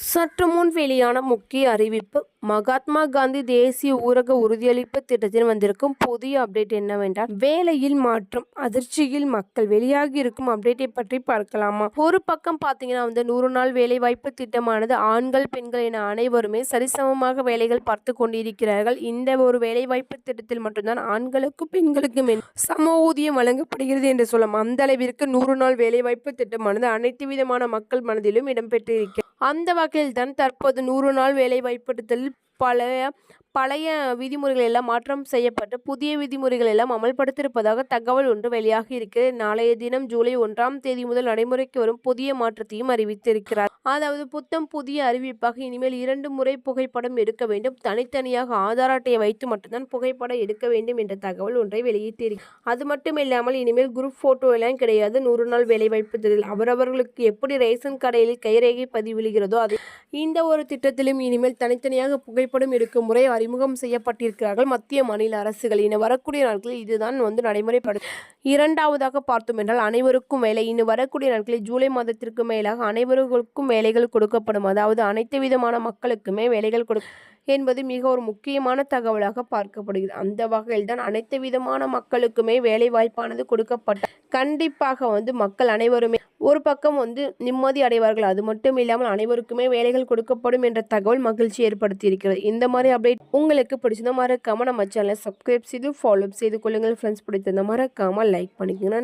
சற்று முன் வெளியான முக்கிய அறிவிப்பு மகாத்மா காந்தி தேசிய ஊரக உறுதியளிப்பு திட்டத்தில் வந்திருக்கும் புதிய அப்டேட் என்னவென்றால் வேலையில் மாற்றம் அதிர்ச்சியில் மக்கள் வெளியாகி இருக்கும் அப்டேட்டை பற்றி பார்க்கலாமா? ஒரு பக்கம் பார்த்தீங்கன்னா வந்து நூறு நாள் வேலை வாய்ப்பு திட்டமானது ஆண்கள் பெண்கள் என அனைவருமே சரிசமமாக வேலைகள் பார்த்து கொண்டிருக்கிறார்கள். இந்த ஒரு வேலை வாய்ப்பு திட்டத்தில் மட்டும்தான் ஆண்களுக்கும் பெண்களுக்கும் சம ஊதியம் வழங்கப்படுகிறது என்று சொல்லலாம். அந்த அளவிற்கு நூறு நாள் வேலை வாய்ப்பு திட்டமானது அனைத்து விதமான மக்கள் மனதிலும் இடம்பெற்றிருக்கிறது. அந்த வகையில் தான் தற்போது நூறு நாள் வேலை வாய்ப்படுத்தல் பழைய பழைய விதிமுறைகள் எல்லாம் மாற்றம் செய்யப்பட்டு புதிய விதிமுறைகள் எல்லாம் அமல்படுத்தியிருப்பதாக தகவல் ஒன்று வெளியாகி இருக்கு. நாளைய தினம் ஜூலை ஒன்றாம் தேதி முதல் நடைமுறைக்கு வரும் புதிய மாற்றத்தையும் அறிவித்திருக்கிறார். அதாவது புத்தம் புதிய அறிவிப்பாக இனிமேல் இரண்டு முறை புகைப்படம் எடுக்க வேண்டும். தனித்தனியாக ஆதார் அட்டையை வைத்து மட்டும்தான் புகைப்படம் எடுக்க வேண்டும் என்ற தகவல் ஒன்றை வெளியிட்டிருக்கு அது மட்டும் இல்லாமல் இனிமேல் குரூப் போட்டோ எல்லாம் கிடையாது. நூறு நாள் வேலைவாய்ப்பு திட்டத்தில் அவரவர்களுக்கு எப்படி ரேஷன் கடையில் கைரேகை பதிவிழுகிறதோ அது இந்த ஒரு திட்டத்திலும் இனிமேல் தனித்தனியாக புகைப்படம் எடுக்கும் முறை அறிமுகம் செய்யப்பட்டிருக்கிறார்கள். மத்திய மாநில அரசுகள். இனி வரக்கூடிய நாட்களில் இதுதான் வந்து நடைமுறைப்படும் இரண்டாவதாக பார்த்தோம் என்றால் அனைவருக்கும் வேலை. இனி வரக்கூடிய நாட்களில் ஜூலை மாதத்திற்கு மேலாக அனைவருக்கும் வேலைகள் கொடுக்கப்படும். அதாவது அனைத்து விதமான மக்களுக்குமே வேலைகள் கொடு. என்பது மிக ஒரு முக்கியமான தகவலாக பார்க்கப்படுகிறது. அந்த வகையில் தான் அனைத்து விதமான மக்களுக்குமே வேலை வாய்ப்பானது கொடுக்கப்பட்ட. கண்டிப்பாக வந்து மக்கள் அனைவருமே ஒரு பக்கம் வந்து நிம்மதி அடைவார்கள். அது மட்டும் இல்லாமல் அனைவருக்குமே வேலைகள் கொடுக்கப்படும் என்ற தகவல் மகிழ்ச்சி ஏற்படுத்தி இருக்கிறது இந்த மாதிரி அப்டேட் உங்களுக்கு பிடிச்சிருந்தா மறக்காம நம்ம சேனலை சப்ஸ்கிரைப் செய்து ஃபாலோ செய்து கொள்ளுங்கள். ஃப்ரெண்ட்ஸ் பிடித்திருந்த மறக்காம லைக் பண்ணிக்கோங்க.